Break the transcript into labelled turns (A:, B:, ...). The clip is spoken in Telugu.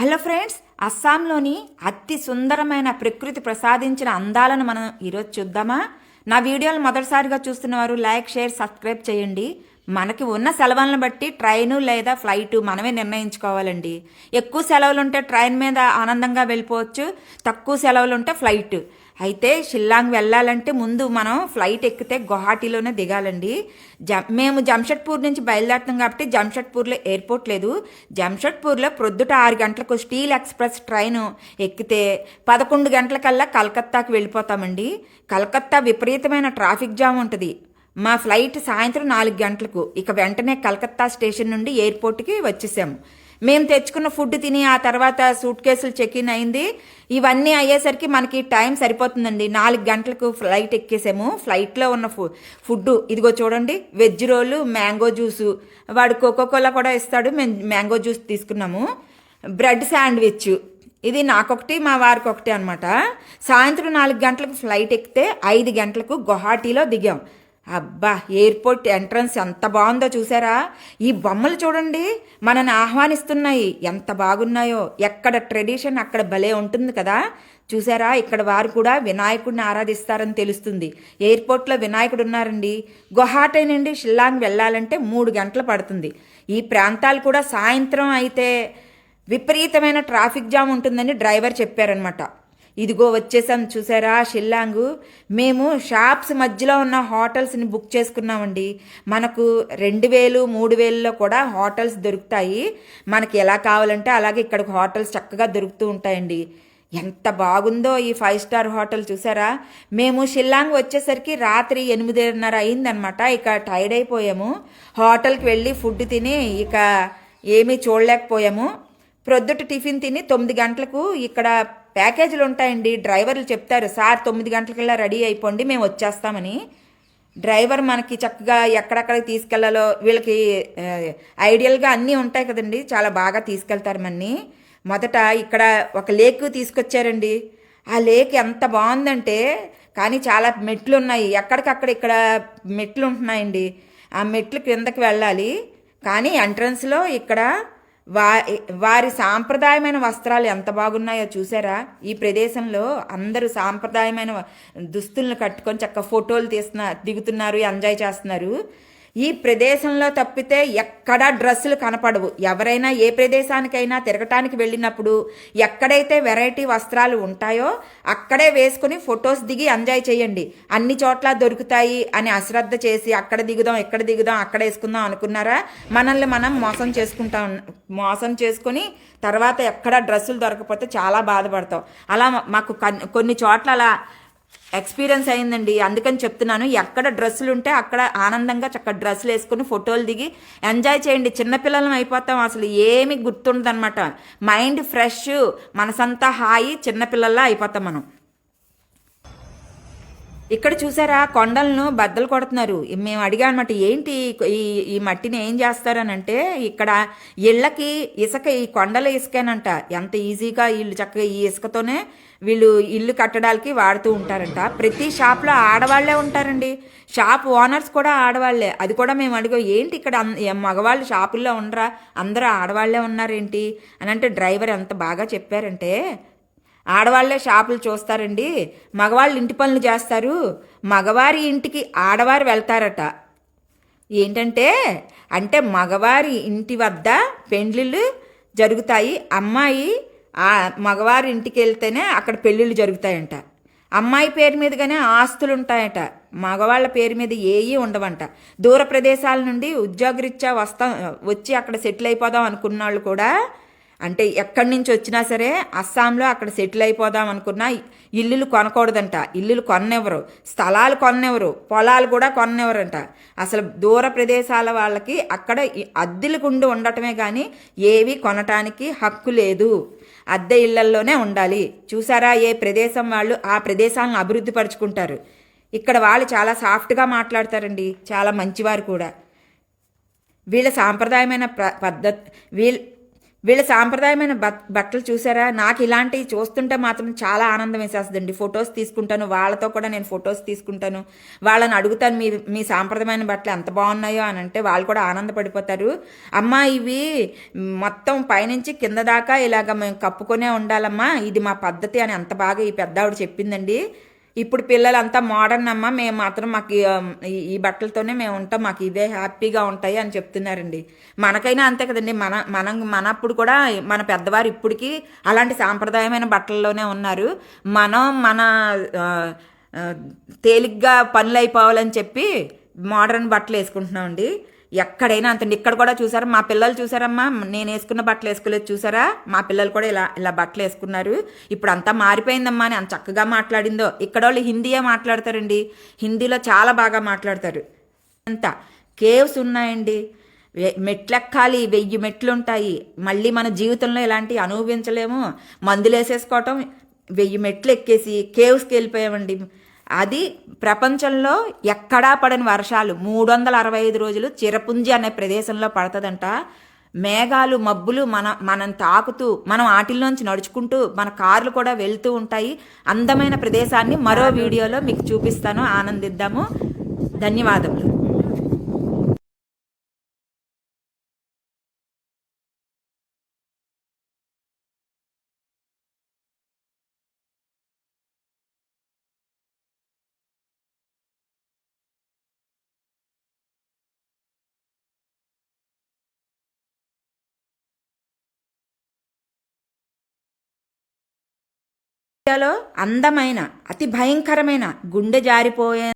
A: హలో ఫ్రెండ్స్ అస్సాంలోని అతి సుందరమైన ప్రకృతి ప్రసాదించిన అందాలను మనం ఈరోజు చూద్దామా? నా వీడియోలు మొదటిసారిగా చూస్తున్నవారు లైక్ షేర్ సబ్స్క్రైబ్ చేయండి. మనకి ఉన్న సెలవులను బట్టి ట్రైను లేదా ఫ్లైట్ మనమే నిర్ణయించుకోవాలండి. ఎక్కువ సెలవులు ఉంటే ట్రైన్ మీద ఆనందంగా వెళ్ళిపోవచ్చు తక్కువ సెలవులు ఉంటే ఫ్లైట్. అయితే షిల్లాంగ్ వెళ్ళాలంటే ముందు మనం ఫ్లైట్ ఎక్కితే గుహాటీలోనే దిగాలండి. జ మేము జంషెడ్పూర్ నుంచి బయలుదేరుతాం కాబట్టి జంషెడ్పూర్లో ఎయిర్పోర్ట్ లేదు. జంషెడ్పూర్లో ప్రొద్దుట ఆరు గంటలకు స్టీల్ ఎక్స్ప్రెస్ ట్రైన్ ఎక్కితే పదకొండు గంటలకల్లా కలకత్తాకి వెళ్ళిపోతామండి. కలకత్తా విపరీతమైన ట్రాఫిక్ జామ్ ఉంటుంది. మా ఫ్లైట్ సాయంత్రం నాలుగు గంటలకు ఇక వెంటనే కలకత్తా స్టేషన్ నుండి ఎయిర్పోర్ట్కి వచ్చేసాము మేము తెచ్చుకున్న ఫుడ్ తిని ఆ తర్వాత సూట్ కేసులు చెక్ ఇన్ అయింది. ఇవన్నీ అయ్యేసరికి మనకి టైం సరిపోతుందండి. నాలుగు గంటలకు ఫ్లైట్ ఎక్కేసాము. ఫ్లైట్లో ఉన్న ఫు ఫుడ్ ఇదిగో చూడండి వెజ్ రోలు మ్యాంగో జ్యూసు. వాడు కోకోకోలా కూడా ఇస్తాడు. మేము మ్యాంగో జ్యూస్ తీసుకున్నాము. Bread sandwich. ఇది నాకొకటి మా వారికి ఒకటి అనమాట సాయంత్రం నాలుగు గంటలకు ఫ్లైట్ ఎక్కితే ఐదు గంటలకు గుహాటీలో దిగాం. అబ్బా ఎయిర్పోర్ట్ ఎంట్రన్స్ ఎంత బాగుందో చూసారా? ఈ బొమ్మలు చూడండి మనని ఆహ్వానిస్తున్నాయి. ఎంత బాగున్నాయో. ఎక్కడ ట్రెడిషన్ అక్కడ భలే ఉంటుంది కదా. చూసారా ఇక్కడ వారు కూడా వినాయకుడిని ఆరాధిస్తారని తెలుస్తుంది. ఎయిర్పోర్ట్లో వినాయకుడు ఉన్నారండి. గుహాటై నుండి షిల్లాంగ్ వెళ్ళాలంటే మూడు గంటలు పడుతుంది. ఈ ప్రాంతాలు కూడా సాయంత్రం అయితే విపరీతమైన ట్రాఫిక్ జామ్ ఉంటుందని డ్రైవర్ చెప్పారనమాట ఇదిగో వచ్చేసాం చూసారా షిల్లాంగు? మేము షాప్స్ మధ్యలో ఉన్న హోటల్స్ని బుక్ చేసుకున్నామండి. మనకు రెండు వేలు మూడు వేలలో కూడా హోటల్స్ దొరుకుతాయి. మనకి ఎలా కావాలంటే అలాగే ఇక్కడ హోటల్స్ చక్కగా దొరుకుతూ ఉంటాయండి. ఎంత బాగుందో ఈ ఫైవ్ స్టార్ హోటల్ చూసారా? మేము షిల్లాంగ్ వచ్చేసరికి రాత్రి ఎనిమిదిన్నర అయిందనమాట. ఇక టైర్డ్ అయిపోయాము. హోటల్కి వెళ్ళి ఫుడ్ తిని ఇక ఏమీ చూడలేకపోయాము. ప్రొద్దుట టిఫిన్ తిని తొమ్మిది గంటలకు ఇక్కడ ప్యాకేజీలు ఉంటాయండి డ్రైవర్లు చెప్తారు సార్ తొమ్మిది గంటలకల్లా రెడీ అయిపోండి మేము వచ్చేస్తామని. డ్రైవర్ మనకి చక్కగా ఎక్కడెక్కడికి తీసుకెళ్ళాలో వీళ్ళకి ఐడియల్గా అన్నీ ఉంటాయి కదండి. చాలా బాగా తీసుకెళ్తారు మన్ని. మొదట ఇక్కడ ఒక లేక్ తీసుకొచ్చారండి. ఆ లేక్ ఎంత బాగుందంటే కానీ చాలా మెట్లు ఉన్నాయి ఎక్కడికక్కడ ఇక్కడ మెట్లు ఉంటున్నాయండి ఆ మెట్లు క్రిందకి వెళ్ళాలి. కానీ ఎంట్రన్స్లో ఇక్కడ వారి వారి సాంప్రదాయమైన వస్త్రాలు ఎంత బాగున్నాయో చూసారా? ఈ ప్రదేశంలో అందరూ సాంప్రదాయమైన దుస్తులను కట్టుకొని చక్క ఫోటోలు తీస్తున్న దిగుతున్నారు ఎంజాయ్ చేస్తున్నారు. ఈ ప్రదేశంలో తప్పితే ఎక్కడా డ్రెస్సులు కనపడవు. ఎవరైనా ఏ ప్రదేశానికైనా తిరగటానికి వెళ్ళినప్పుడు ఎక్కడైతే వెరైటీ వస్త్రాలు ఉంటాయో అక్కడే వేసుకుని ఫొటోస్ దిగి ఎంజాయ్ చేయండి. అన్ని చోట్ల దొరుకుతాయి అని అశ్రద్ధ చేసి అక్కడ దిగుదాం ఎక్కడ దిగుదాం అక్కడ వేసుకుందాం అనుకున్నారా? మనల్ని మనం మోసం చేసుకుంటాం మోసం చేసుకుని తర్వాత ఎక్కడ డ్రెస్సులు దొరకపోతే చాలా బాధపడతాం. అలా మాకు కొన్ని చోట్ల అలా ఎక్స్పీరియన్స్ అయిందండి. అందుకని చెప్తున్నాను ఎక్కడ డ్రెస్సులు ఉంటే అక్కడ ఆనందంగా చక్క డ్రెస్సులు వేసుకుని ఫోటోలు దిగి ఎంజాయ్ చేయండి. చిన్నపిల్లలం అయిపోతాం అసలు ఏమి గుర్తుండదనమాట మైండ్ ఫ్రెష్ మనసంతా హాయి చిన్నపిల్లల్లా అయిపోతాం మనం. ఇక్కడ చూసారా కొండలను బద్దలు కొడుతున్నారు. మేము అడిగామన్నమాట ఏంటి ఈ ఈ మట్టిని ఏం చేస్తారనంటే ఇక్కడ ఇళ్ళకి ఇసుక ఈ కొండల ఇసుకేనంట. ఎంత ఈజీగా వీళ్ళు చక్కగా ఈ ఇసుకతోనే వీళ్ళు ఇల్లు కట్టడానికి వాడుతూ ఉంటారంట. ప్రతి షాప్లో ఆడవాళ్ళే ఉంటారండి. షాప్ ఓనర్స్ కూడా ఆడవాళ్ళే. అది కూడా మేము అడిగాం ఏంటి ఇక్కడ మగవాళ్ళు షాపుల్లో ఉండరా? అందరూ ఆడవాళ్ళే ఉన్నారేంటి? అని అంటే డ్రైవర్ ఎంత బాగా చెప్పారంటే ఆడవాళ్ళే షాపులు చూస్తారండి. మగవాళ్ళు ఇంటి పనులు చేస్తారు. మగవారి ఇంటికి ఆడవారు వెళ్తారట. ఏంటంటే అంటే మగవారి ఇంటి వద్ద పెండ్లిళ్ళు జరుగుతాయి. అమ్మాయి ఆ మగవారి ఇంటికి వెళ్తేనే అక్కడ పెళ్ళిళ్ళు జరుగుతాయంట. అమ్మాయి పేరు మీదగానే ఆస్తులు ఉంటాయట మగవాళ్ళ పేరు మీద ఏవి ఉండవంట. దూర ప్రదేశాల నుండి ఉద్యోగరీత్యా వస్తా వచ్చి అక్కడ సెటిల్ అయిపోదాం అనుకున్న వాళ్ళు కూడా అంటే ఎక్కడి నుంచి వచ్చినా సరే అస్సాంలో అక్కడ సెటిల్ అయిపోదాం అనుకున్నా ఇల్లులు కొనకూడదంట. ఇల్లులు కొన్నెవరు స్థలాలు కొన్నెవరు పొలాలు కూడా కొన్నెవరంట అసలు దూర ప్రదేశాల వాళ్ళకి అక్కడ అద్దెలకుండి ఉండటమే కానీ ఏవి కొనటానికి హక్కు లేదు. అద్దె ఇళ్ళల్లోనే ఉండాలి. చూసారా ఏ ప్రదేశం వాళ్ళు ఆ ప్రదేశాలను అభివృద్ధి పరుచుకుంటారు. ఇక్కడ వాళ్ళు చాలా సాఫ్ట్గా మాట్లాడతారండి. చాలా మంచివారు కూడా. వీళ్ళ సాంప్రదాయమైన పద్ధతి వీళ్ళ వీళ్ళ సాంప్రదాయమైన బట్ బట్టలు చూసారా? నాకు ఇలాంటివి చూస్తుంటే మాత్రం చాలా ఆనందం వేసేస్తుందండి. ఫొటోస్ తీసుకుంటాను వాళ్ళతో కూడా నేను ఫొటోస్ తీసుకుంటాను. వాళ్ళని అడుగుతాను మీ మీ సాంప్రదాయమైన బట్టలు ఎంత బాగున్నాయో అని అంటే వాళ్ళు కూడా ఆనందపడిపోతారు. అమ్మా ఇవి మొత్తం పైనుంచి కింద దాకా ఇలాగ మేము కప్పుకొనే ఉండాలమ్మా. ఇది మా పద్ధతి అని ఎంత బాగా ఈ పెద్ద ఆవిడ చెప్పిందండి. ఇప్పుడు పిల్లలంతా మోడర్న్ అమ్మ మేము మాత్రం మాకు ఈ, బట్టలతోనే మేము ఉంటాం మాకు ఇదే హ్యాపీగా ఉంటాయి అని చెప్తున్నారండి. మనకైనా అంతే కదండి మన మనం మనప్పుడు కూడా మన పెద్దవారు ఇప్పటికీ అలాంటి సాంప్రదాయమైన బట్టల్లోనే ఉన్నారు. మనం మన తేలిగ్గా పనులు అయిపోవాలని చెప్పి మోడర్న్ బట్టలు వేసుకుంటున్నామండి ఎక్కడైనా అంతండి ఇక్కడ కూడా చూసారా? మా పిల్లలు చూసారమ్మా. నేను వేసుకున్న బట్టలు వేసుకోలేదు. చూసారా? మా పిల్లలు కూడా ఇలా ఇలా బట్టలు వేసుకున్నారు. ఇప్పుడు అంతా మారిపోయిందమ్మా అని అంత చక్కగా మాట్లాడిందో. ఇక్కడ వాళ్ళు హిందీయే మాట్లాడతారండి. హిందీలో చాలా బాగా మాట్లాడతారు. అంత కేవ్స్ ఉన్నాయండి. మెట్లెక్కాలి. వెయ్యి మెట్లు ఉంటాయి. మళ్ళీ మన జీవితంలో ఇలాంటివి అనుభవించలేము. మందులు వేసేసుకోవటం వెయ్యి మెట్లు ఎక్కేసి కేవ్స్కి వెళ్ళిపోయామండి. అది ప్రపంచంలో ఎక్కడా పడని వర్షాలు. మూడు వందల అరవై ఐదు రోజులు చిరపుంజి అనే ప్రదేశంలో పడుతుందంట. మేఘాలు మబ్బులు మన మనం తాకుతూ మనం వాటిల్లోంచి నడుచుకుంటూ మన కార్లు కూడా వెళ్తూ ఉంటాయి. అందమైన ప్రదేశాన్ని మరో వీడియోలో మీకు చూపిస్తాను. ఆనందిద్దాము. ధన్యవాదములు. ఇండియాలో అందమైన అతి భయంకరమైన గుండె జారిపోయే